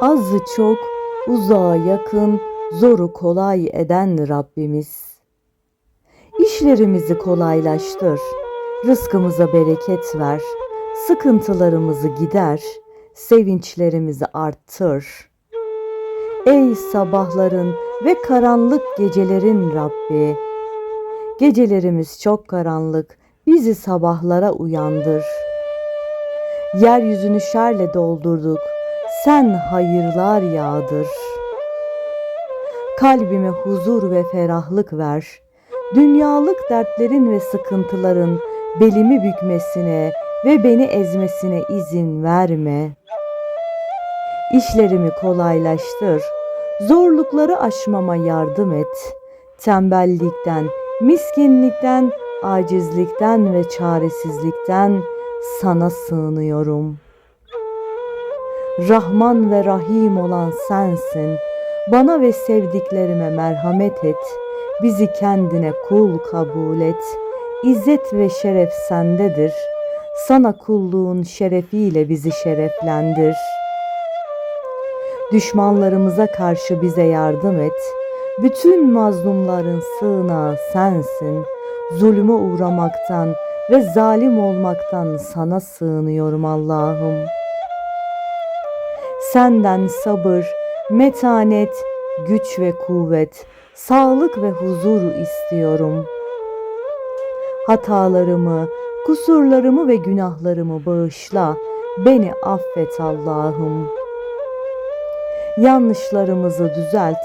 Azı çok, uzağa yakın, zoru kolay eden Rabbimiz. İşlerimizi kolaylaştır, rızkımıza bereket ver, sıkıntılarımızı gider, sevinçlerimizi arttır. Ey sabahların ve karanlık gecelerin Rabbi! Gecelerimiz çok karanlık, bizi sabahlara uyandır. Yeryüzünü şerle doldurduk, sen hayırlar yağdır. Kalbime huzur ve ferahlık ver. Dünyalık dertlerin ve sıkıntıların belimi bükmesine ve beni ezmesine izin verme. İşlerimi kolaylaştır. Zorlukları aşmama yardım et. Tembellikten, miskinlikten, acizlikten ve çaresizlikten sana sığınıyorum. Rahman ve Rahim olan sensin. Bana ve sevdiklerime merhamet et. Bizi kendine kul kabul et. İzzet ve şeref sendedir. Sana kulluğun şerefiyle bizi şereflendir. Düşmanlarımıza karşı bize yardım et. Bütün mazlumların sığınağı sensin. Zulme uğramaktan ve zalim olmaktan sana sığınıyorum Allah'ım. Senden sabır, metanet, güç ve kuvvet, sağlık ve huzur istiyorum. Hatalarımı, kusurlarımı ve günahlarımı bağışla. Beni affet Allah'ım. Yanlışlarımızı düzelt.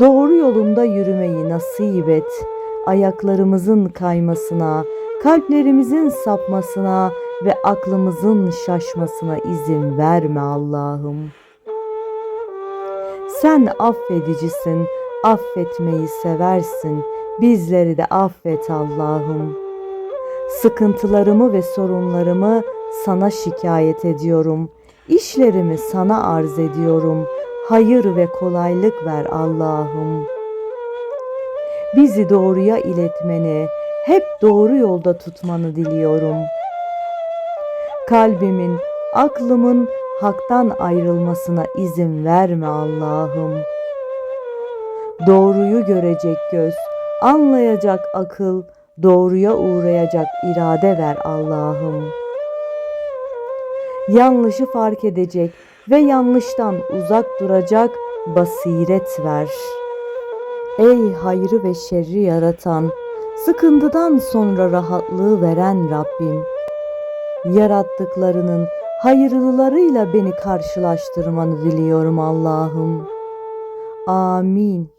Doğru yolunda yürümeyi nasip et. Ayaklarımızın kaymasına, kalplerimizin sapmasına ve aklımızın şaşmasına izin verme Allah'ım. Sen affedicisin, affetmeyi seversin. Bizleri de affet Allah'ım. Sıkıntılarımı ve sorunlarımı sana şikayet ediyorum. İşlerimi sana arz ediyorum. Hayır ve kolaylık ver Allah'ım. Bizi doğruya iletmeni, hep doğru yolda tutmanı diliyorum. Kalbimin, aklımın haktan ayrılmasına izin verme Allah'ım. Doğruyu görecek göz, anlayacak akıl, doğruya uğrayacak irade ver Allah'ım. Yanlışı fark edecek ve yanlıştan uzak duracak basiret ver. Ey hayrı ve şerri yaratan, sıkıntıdan sonra rahatlığı veren Rabbim. Yarattıklarının hayırlılarıyla beni karşılaştırmanı diliyorum Allah'ım. Amin.